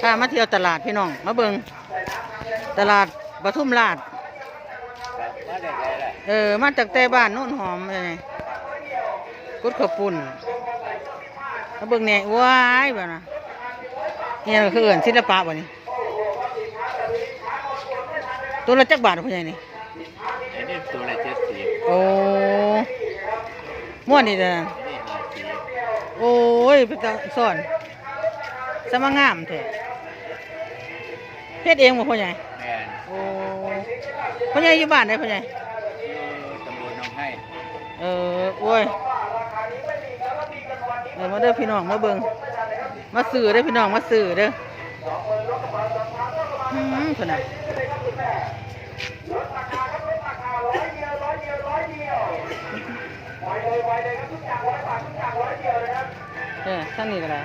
ถ้ามาเที่ยวตลาดพี่น้อง มาเบิงตลาดปทุมราชมาได้ไงล่ะเออ มาจากแต่บ้านโน่นหอมเลยไงกุดขาวปุ่นมาเบิงเนี่ยว้ายบ่นะเนี่ยคือเอื่นศิลปะบ่นี่ตัวละจักบาทพ่อใหญ่นี่อันนี้ตัวละเจ็ดสิบโอ้ม่วนนี่เด้ออันนี้ห้าสิบโอ้ยเป็นตาสอนสมางามแท้ เฮ็ดเองบ่พ่อใหญ่แม่นโอ้พ่อใหญ่อยู่บ้านได้พ่อใหญ่อยู่ตำบลหนองให้เออโอ้ยเดี๋ยวมาเด้อพี่น้องมาเบิ่งมาสื่อเด้อพี่น้องมาสื่อเด้ออืมคนน่ะเออท่านนี้ก็ได้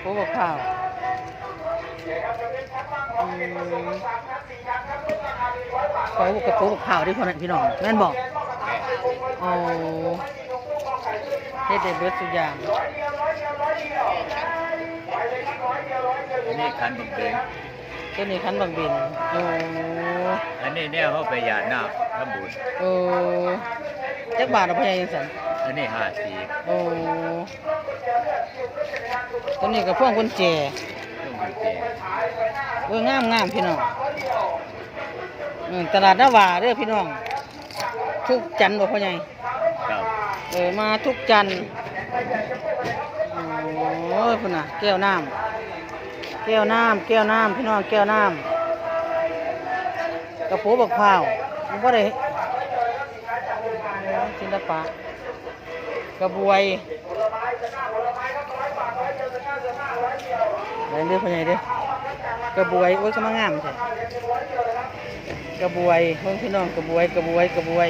โอ้บอกข้าวอืม ขอบอกกระโปรงบอกข้าวด้วยคนนั้นพี่น้องแม่นบอกแม่นโอ้เฮ็ดได้เบิดทุกอย่างอันนี้คันบังเกิงตัวนี้คันบางบินโอ้อันนี้เนี่ยเขาไปหยาดน้ำทำบุญโอ้จักบาทเอาพญายังสันอันนี้ห้าสิบโอ้ตัวนี้ก็พวงกุญแจ ต้องดูเจโอ้ยงามงามพี่น้องอืมตลาดนาวาเด้อพี่น้อง ทุกจันทร์บ่พ่อใหญ่ครับเออมาทุกจันทร์โอ้ยพุ่นน่ะแก้วน้ำแก้วน้ำแก้วน้ำพี่น้องแก้วน้ำกระโปรงบักพร้าวมันก็ได้ศิลปะกระบวย อะไรเด้อพ่อใหญ่เด้อกระบวยโอ้ยก็มางามใช่กระบวยเพิ่งพี่น้องกระบวยกระบวยกระบวย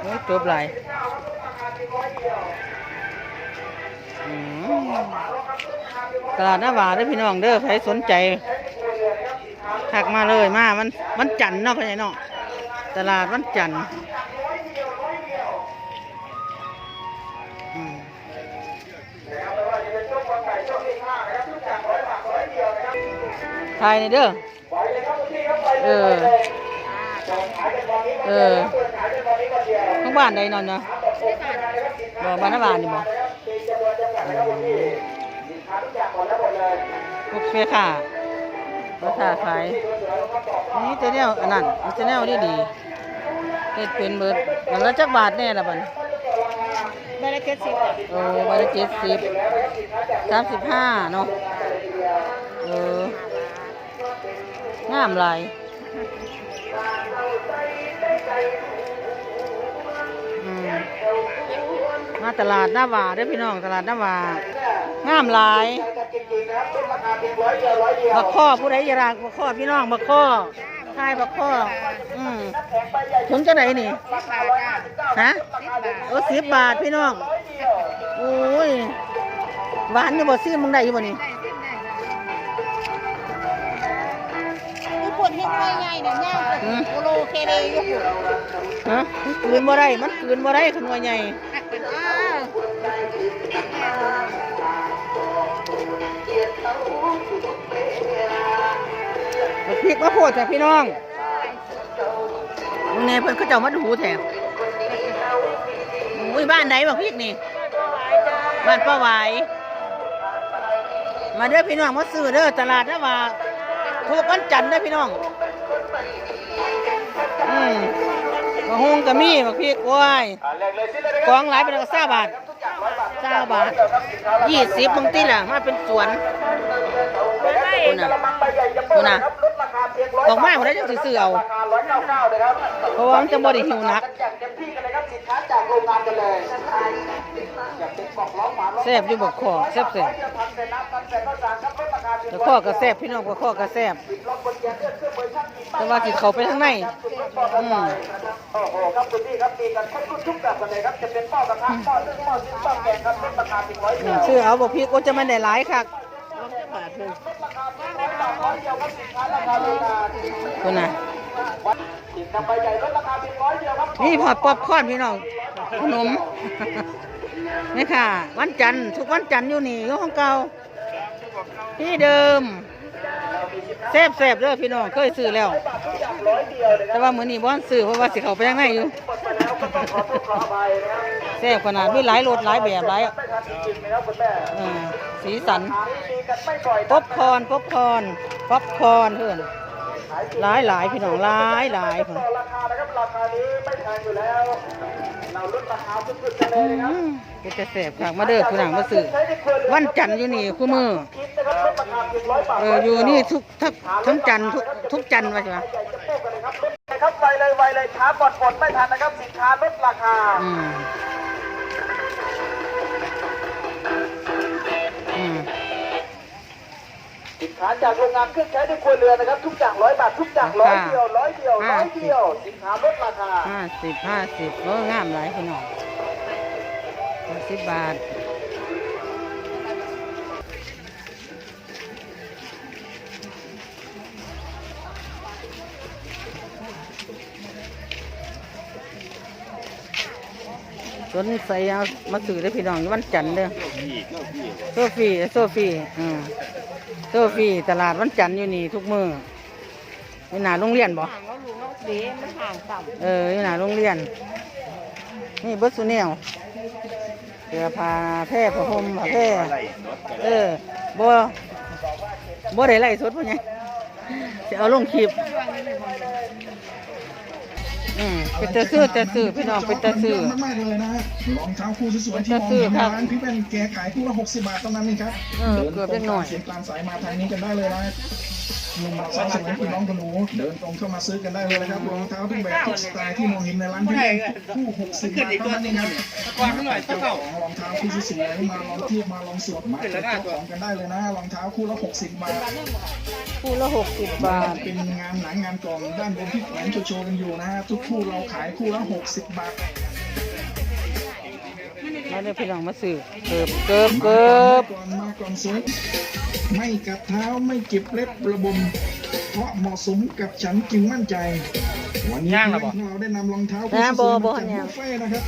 โอ้ยจบหลายตลาดหน้าหวาเด้อพี่น้องเด้อใครสนใจทักมาเลยมามันมันจันเนาะพ่อใหญ่เนาะตลาดวันจัน ถ่ายนี่เด้อเออ เออข้างบ้านใดนอนเนาะบ่บ้านน้าบ้านนี่บ่พวกเฟียค่ะราคาขายนี่จะแนวอันนั้นมันจะแนวนี่ดีเฮ็ดเป็นเบิดมันละจักบาทแน่ละบัดใบละเจ็ดสิบโอ้ใบละเจ็ดสิบสามสิบห้าเนาะเอองามลายมาตลาดหน้าหวาเด้พี่น้องตลาดหน้าหวางามลายบักข้อผู้ใดอยากบักข้อพี่น้องบักข้อทายบักข้ออืมถุงจะไหนนี่สิบบาทจ้าฮะโอ้สิบบาทพี่น้องโอ้ยหวานอยู่บ่ซีมึงได้อยู่บ่นี่ ได้สิบได้คือปวดเฮ็ดไว้ไงเนี่ยย่างเป็นโลเคเลอยู่ปุ่นฮะมันกลืนบ่ได้มันกลืนบ่ได้ขันว่าใหญ่อ้าวบักพริกมาโพดจ้ะพี่น้องมึงเนี่ยเพิ่นเขาเจ้ามาดูแถมอุ้ยบ้านไหนบักพริกนี่ บ้านป้าหวายมาเด้อพี่น้องมาซื้อเด้อตลาดนะว่าทุกวันจันทร์เด้อพี่น้อง อืมมะฮุงก็มีบักพริกโอ้ยกองหลายเป็นก็ซาบาทซาบาทยี่สิบบางทีล่ะมาเป็นสวนคุณน่ะคุณน่ะออกมาหมดแล้วจังสิซื้อเอาเพราะว่ามันจะบ่ได้หิวหนัก แซ่บอยู่บักคอแซ่บแซ่บบักคอก็แซ่บพี่น้องบักคอก็แซ่บแต่ว่าสิเข้าไปทางในอืมโอ้โหครับคุณพี่ครับมีกันครบทุกทุกแบบกันเลยครับจะเป็นหม้อกระทะหม้อนึ่งหม้อชิ้นหม้อแกงครับลดราคาถึงร้อยเดีอืยมวชื่อเอาบอกพี่ก็จะไม่ได้หลายคักคุณน่ะอีกนำใบใหญ่ลดราคาถึงร้อยเดียวครับนี่พอดป๊อปคอร์นพี่น้องขนม นี่ค่ะ วันจันทร์ทุกวันจันทร์อยู่นี่อยู่ของเก่าที่เดิมแซ่บแซ่บเด้อพี่น้องเคยซื้อแล้ว แต่ว่ามื้อนี้บ่ทันซื้อเพราะว่าสิเขาไปข้างในอยู่แซ่บขนาดมีหลายรสหลายแบบหลายสีสันป๊อปคอนป๊อปคอนป๊อปคอนเพิ่อน หลายหลายๆพี่น้องหลายหลายเพิ่นราคานะครับราคานี้ไม่แพงอยู่แล้วเราลดราคาสุดๆกันเลยนะครับอืมก็จะแซ่บคักมาเด้อผู้หนังมาซื้อวันจันทร์อยู่นี่คู่มือคิดนะครับลดราคาเพียงร้อยบาทเอออยู่นี่ทุกทุกทั้งจันทร์ทุกทุกจันทร์ว่าใช่ไหมใหญ่จะพูดกันเลยครับลดเลยครับไวเลยไวเลยช้าก่อนหมดไม่ทันนะครับสินค้าลดราคา ค้าจากโรงงานเครื่องใช้ในครัวเรือนนะครับ ทุกอย่างร้อยบาททุกอย่างร้อยเดียวร้อยเดียวร้อยเดียวสินค้าลดราคาห้าสิบห้าสิบโอ้งามหลายพี่น้องห้าสิบบาทสนใส่เอามาซื้อได้พี่น้องยู่วันจันทร์เด้อโซฟีโซฟีอืม โซฟี่ตลาดวันจันทร์อยู่นี่ทุกมืออยู่หน้าโรงเรียนบ่ห่างแล้วลุงแล้วเดมันห่างต่ำเอออยู่หน้าโรงเรียน นี่เบิร์สุเนลเสื้อผ้าแพร่ผ้าห่มผ้าแพร่เออบ่บ่ได้ไล่สดพวกนไงจะเอาลงคลิป อืมเป็นตะซื้อตะซื้อพี่น้องเป็นตะซื้อเยอะมากๆเลยนะฮะรองเท้าคู่สวยๆที่มองจะซื้อเห็นครับร้านพี่เป็นแกขายคู่ละ60บาทเท่านั้นเองครับเออเกือบเล็กหน่อยเสียงตามสายมาทางนี้กันได้เลยนะ หนุ่มสาวสวยพี่น้องคุณหนูเดินตรงเข้ามาซื้อกันได้เลยนะครับรองเท้าทุกแบบทุกสไตล์ที่มองเห็นในร้านพี่เป็นคู่60บาทเท่านั้นเองครับเจ้าของรองเท้าคู่สวยๆมาลองเทียบมาลองสวมมาเจ้าของกันได้เลยนะรองเท้าคู่ละ60บาทคู่ละหกสิบบาทเป็นงานหนังงานกล่องด้านบนที่แขวนโชว์ๆกันอยู่นะฮะทุกคู่เราขายคู่ละ60บาท มาเด้อพี่น้องมาซื้อเกิบเกิบเกิบก่อนมาก่อนซื้อไม่กัดเท้าไม่เก็บเล็บระบม เพราะเหมาะสมกับฉันจึงมั่นใจ วันนี้เราได้นำรองเท้าคู่สวยๆมาจัดบุฟเฟ่ต์นะครับ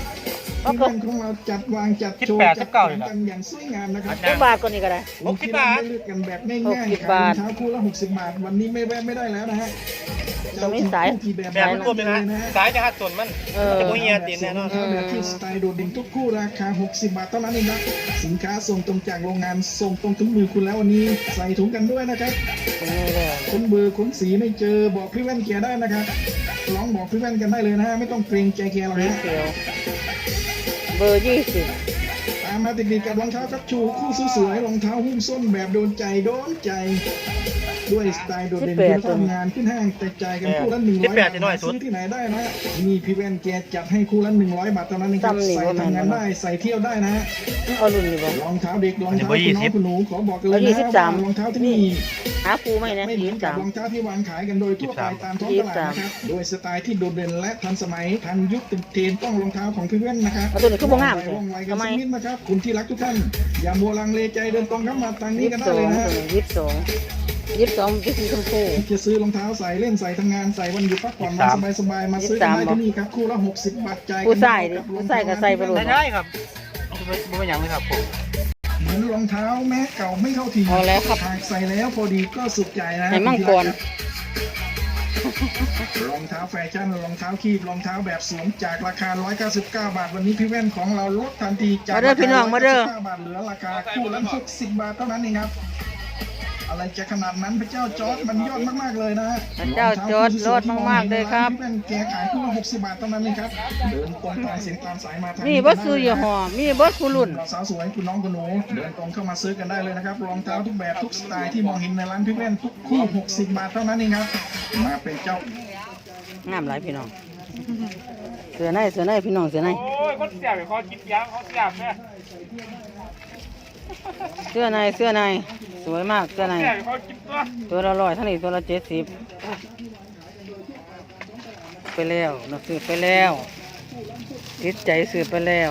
ที่บ้านของเราจัดวางจัดโชว์จัดของกันอย่างสวยงามนะครับจักบาทก่อนนี่ก็ได้หกสิบบาทได้เลือกกันแบบง่ายๆ60ขายบาทรองเท้าคู่ละ60บาท วันนี้ไม่แวะไม่ได้แล้วนะฮะตรงนี้สายที่แบบแบบมันกลมเลยนะสายจะหัดส่วนมันเออจะบ่เฮียตีนแน่นอนแบบที่สไตล์โดดเด่นทุกคู่ราคา 60 บาทเท่านั้นเองนะสินค้าส่งตรงจากโรงงานส่งตรงถึงมือคุณแล้ววันนี้ใส่ถุงกันด้วยนะครับนี่เลยคุณเบอร์คุณสีไม่เจอบอกพี่แว่นแกได้นะครับลองบอกพี่แว่นกันได้เลยนะฮะไม่ต้องเกรงใจแกหรอกสีนะ เบอร์ยี่สิบตามมาติดๆกับรองเท้าคับชูคู่สวยๆรองเท้าหุ้มส้นแบบโดนใจโดนใจ ด้วยสไตล์โดดเด่นที่ทำงานขึ้นห้างแต่จ่ายกันคู่ละหนึ่งร้อยบาทซื้อที่ไหนได้นะนี่พี่แว่นแกจัดให้คู่ละหนึ่งร้อยบาทเท่านั้นเองครับใส่ทำงานได้ใส่เที่ยวได้นะฮะเอารุ่นนี้บ่รองเท้าเด็กรองเท้าคุณน้องคุณหนูขอบอกกันเลยเอายี่นะสิบว่าสามรองเท้าที่นี่หาครูไหมนะไม่เหมืยี่อนสิบกัสาบมรองเท้าที่วางขายกันโดยทั่วไปตามท้องตลาดนะครับโดยสไตล์ที่โดดเด่นและทันสมัยทันยุคติดเทรนด์ต้องรองเท้าของพี่เว้นนะครับเอาตัวนี้คือบ่งามว่องไวกันทำไมสักนิดนะครับคุณที่รักทุกท่านอย่ามัวลังเลใจเดินตรงเข้ามาทางนี้ยี่กัสินบได้สอเลยงนะฮะยี่สิบสอง ยี่สิบสองยี่สิบชมพู จะซื้อรองเท้าใส่เล่นใส่ทำงานใส่วันหยุดพักผ่อนมาสบายๆมาซื้อกันได้ที่นี่ครับคู่ละ60บาทจ่ายกันผู้ใส่ดิกับรผู้องใส่เท้าก็ใส่ไปโลดได้ได้ครับไม่ไม่อย่างเลยครับผม เหมือนรองเท้าแม้เก่าไม่เข้าทีเอาแล้วครับหากใส่แล้วพอดีก็สุดใจนะให้มั่งกรรองเท้าแฟชั่นรองเท้าคีบรองเท้าแบบสวมจากราคา 199 บาท วันนี้พี่แว่นของเราลดทันทีจากมาเด้อพี่น้องมาเด้อ 199บาทเหลือราคาคู่ละ60บาทเท่านั้นเองครับ อะไรจะขนาดนั้นพระเจ้าจอร์ดมันยอดมากๆเลยนะฮะพระเจ้าจอร์จรอดมากๆเลยครับพี่แว่นแกขายคู่ละ60บาทเท่านั้นเองครับเดินตรงตามเสียงตามสายมาทางมีบอสซื้อยี่ห้อมีบอสคูรุ่นเราสาวสวยคุณน้องคุณหนูเดินตรงเข้ามาซื้อกันได้เลยนะครับรองเท้าทุกแบบทุกสไตล์ที่มองเห็นในร้านพี่แว่นทุกคู่60บาทเท่านั้นเองครับมาเป็นเจ้างามหลายพี่น้องเสือในเสือในพี่น้องเสือในโอ้ยคนเสียบเขาคิดยางเขาเสียบเนี่ยเสื้อในเสื้อใน สวยมากเสื้อในเสียบเขาคิดตัวตัวละร้อยเท่านี้ตัวละเจ็ดสิบไปแล้วเราซื้อไปแล้วติดใจซื้อไปแล้ว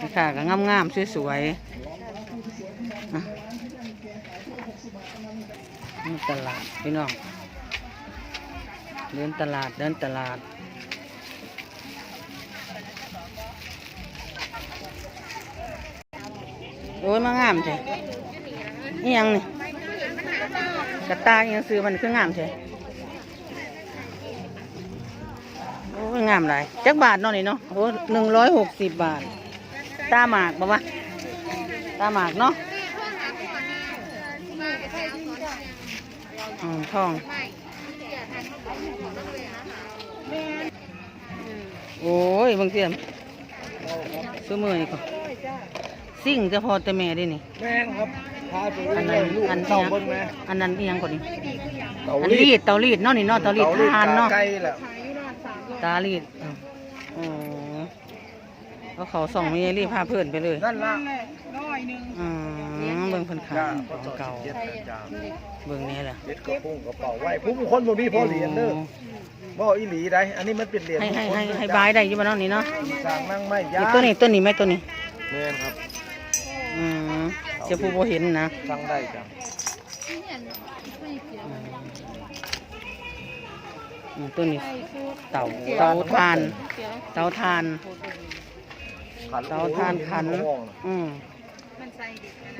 นี่ค่ะก็งามๆสวยๆอะนี่ตลาดพี่น้องเดินตลาดเดินตลาด อ้ยมางามใช่นี่ยังนี่กระตายังซื้อมันคืองามใช่โอ้ยงามหลายจักบาทเนาะนี่เนาะโอ้หนึ่งร้อยหกสิบบาท ตาหมากบ่วะตาหมากเนาะอืมทองโอ้ยบางเสียมซื้อมือนี่ก็ สิ่งจะพอแต่แม่ได้นี่ แม่งครับพาไปอันนั้นอันเต่าเนี้ยเบิ้งแม่อันนั้นเอียงก่อนนี่เต่าอันรีดเตารีดเนาะนี่เนาะเตารีดทานเนาะ ไก่แหละตารีดโอ้ก็เขาส่องไม่รีบพาเพื่อนไปเลยนั่นละอืมเบิ่งเพิ่นขายของเก่าเจ็ดจ้าเบิ่งนี่แหละเจ็ดกระปุกกระเป๋าไว้ผู้บุคคลบ่มีพอเหรียญเด้อบ่อีหลีได้ อันนี้มันเป็นเหรียญให้ให้ให้ให้บายได้อยู่บ่เนาะนี่เนาะสร้างนั่งไม่ยานี่ตัวนี้ตัวนี้ไหมตัวนี้แม่นครับ อืมเจ้าผู้บ่เห็นนะสร้างได้จ้ะอืมตัวนี้เต่าเตาทาน เตาทานเตาทานขัน อืม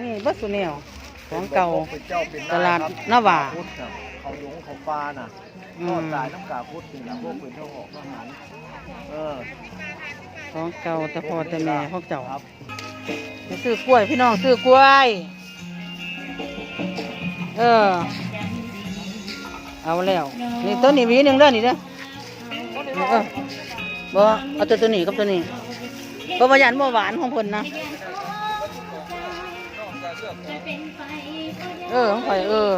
นี่บัสสุเนวของเก่าเป็นเจ้าเป็นตลาดนาวาพุทธน่ะเขาหลงเขาปลาน่ะอืทอมดสายน้ำกาพุทธนี่ล่ะพวกเป็นเจ้าหอกทหารเออของเก่าแต่พอแต่แม่พวกเจ้าครับไป ซื้อกล้วยพี่น้องซื้อกล้วย เออ เอาแล้ว นี่ตัวนี้หวีหนึ่งเด้อนี่เด้อเออบ่เอาตัวตัวนี้กับตัวนี้บ่ประหยัดบ่หวานของเพิ่นนะ เออของข่อยเออ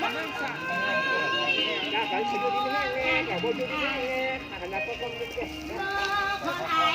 Thank you.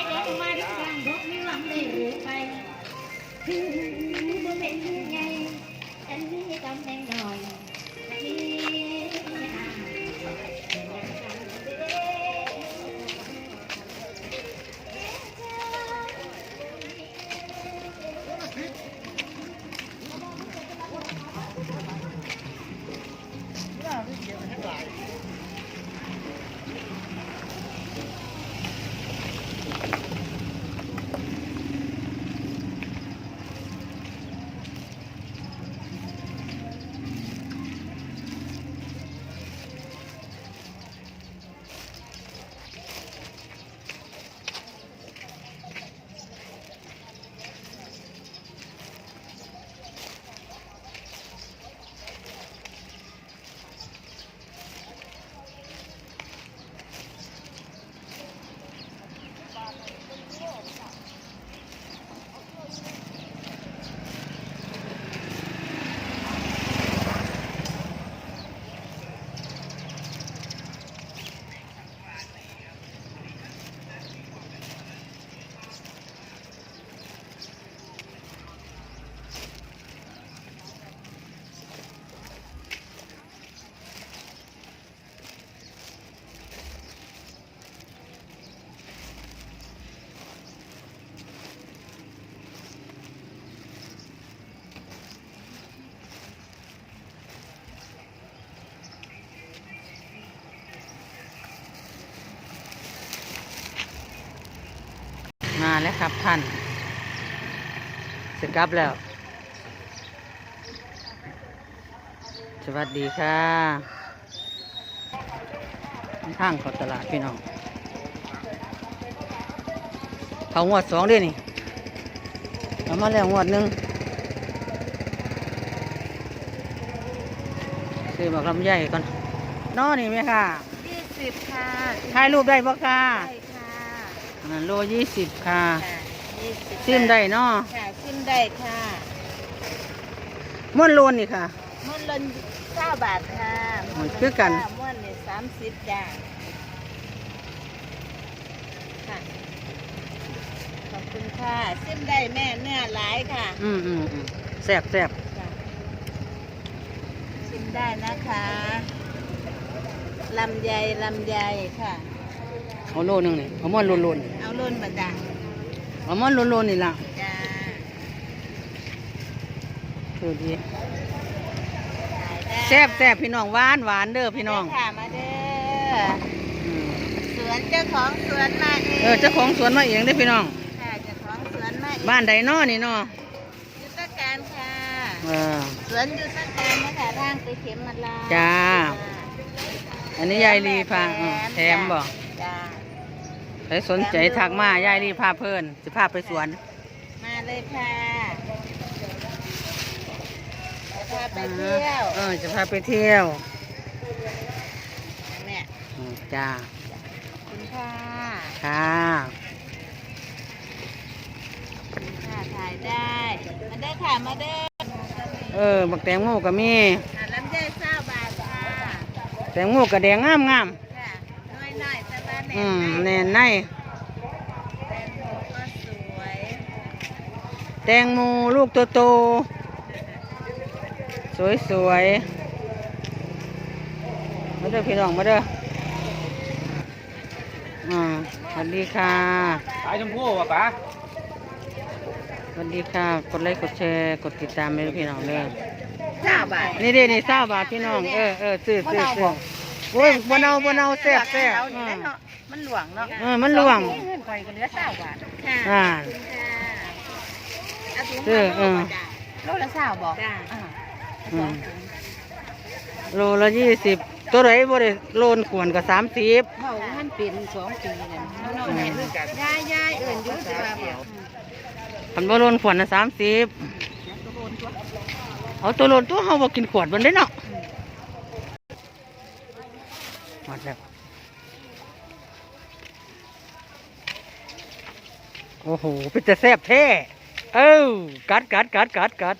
แล้วครับท่านสกลับแล้ว สวัสดีค่ะทางเขาตลาดพี่น้องเขางวดสองเด้วยนี่เอามาแล้วงวดหนึ่งซื้อบอกลำไยก่อนน้อนี่ไหมค่ะยี่สิบค่ะถ่ายรูปได้บ่ค่ะใช่ค่ะ อ่าโลยี่สิบค่ะยี่สิบซิมได้เนาะค่ะซิมได้ค่ะม้วนโลนนี่ค่ะ ม้วนละเก้าบาทค่ะอ๋อคือกันม้วนเนี่ยสามสิบจ้าค่ะขอบคุณค่ะซิมได้แม่เนื้อหลายค่ะอืมอืมอืมแซ่บแซ่บค่ะชิมได้นะคะลำไยลำไยค่ะ เอาโลนึงนี่เอาม้วนโลนโลนเอาล้นมาจ้ะเอาม้วนโลนโลนนี่ล่ะจ้าคือดีขายได้แซ่บแซ่บพี่น้องหวานหวานเด้อพี่น้องค่ะมาเด้ออืมสวนเจ้าของสวนมาเองเออเจ้าของสวนมาเองเด้อพี่น้อง ค่ะเจ้าของสวนมาเองบ้านใดน้อนี่น้อยุทธการค่ะ เออ สวนยุทธการนะคะร่างไปเข็มมาลาจ้า อันนี้ยายลีพาอืมแถมบ่จ้า ใครสนใจทักมายายลีพาเพิ่นสิพาไปสวน มาเลยค่ะจะพาไปเที่ยวเออจะพาไปเที่ยวเนี่ยอืมจ้าขอบคุณค่ะค่ะค่ะถ่ายได้ มาเด้อค่ะ มาเด้อเออบักแตงโมก็มีอ่าลำไยเศร้าบาทค่ะแตงโมก็แดงงามงามค่ะน้ อยๆแต่ว่าแน่อืมนแน่นในแตงโมก็สวยแตงโมลูกโตโตสวยสวยๆมาเด้อพี่น้องมาเด้ออ่าสวัสดีค่ะขายชมพู่ป่ะป๋าสวัสดีค่ะ กดไลค์กดแชร์กดติดตามให้พี่น้องเลยเศร้าบาทนี่เด้นี่เศร้าบาทพี่น้องเออเออซื้อซื้อซื้อ โอ้ยบนเอาบนเอาแซ่บแซ่บเอานี่มเนาะมันหลวงเนาะเออมันหลวงเงินคอยกันเหลือเศร้าบาทค่ะอ่าขอบคุณค่ะเอาถุงเออเออโลละเศร้าบอกจ้าอืมโลละยี่สิบตัวไหนบ่ได้โลนขวนก็สามสิบ เขาท่านเป็นสองปีเลยน้องๆเห็นกันยายยายเอิ่นอยุ่งจ้าเดียวคันบ่โลนขวนนะสามสิบเอาตัวโลนตัวเฮาบ่กินขวดมันได้เนาะหม ดแล้ว โอ้โห เป็นแต่แซ่บแท้ เอ้ากัดกัดกัดกัดกัด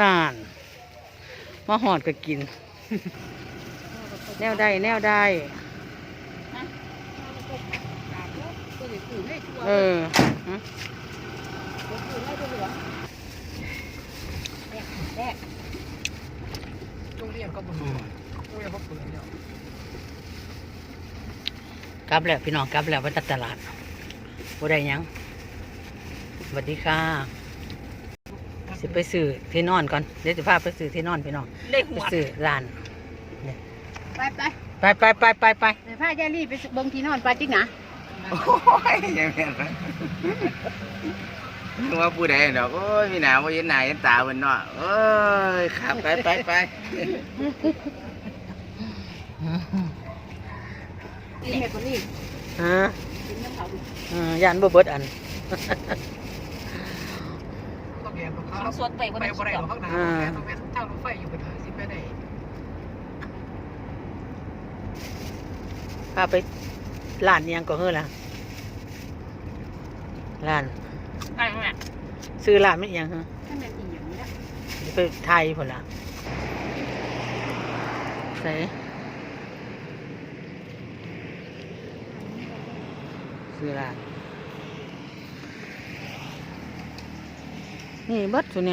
นาน มาหอดก็กิน แนวใดแนวใดเออฮะกลั บแล้วพี่น้องกลับแล้วไปตัดตลาดบ่ได้หยังสวัสดีค่ะสิไปซื้อที่นอนก่อนเดี๋ยวจะพาไปซื้อที่นอนพี่น้องได้ไปหัวซื้อร้านไปไปไปไปไปไปไปเดี๋ยวพายายลี่ไปเบิ่งที่นอนปาจิกนะโอ้ยยังแม่นนะนึกว่าผู้ใดดอกโอ้ยมีหนาว่าเห็นหน้าเห็นตาเพิ่นเนาะโอ้ยครับไปไปไป นี่แม่คนนี้ฮะอืมยันบ่เบิดอันเขาสวดไปวันนี้สวดอ่าพาไปร้านอิหยังก็เฮ้อล่ะร้านอะไรแม่ซื้อร้านไม่ยังฮะถ้าแม่อีหยังนี่ละสิไปไทยพุ่นล่ะใส่ ซื้อร้านนี่เบิดสุเนี่ย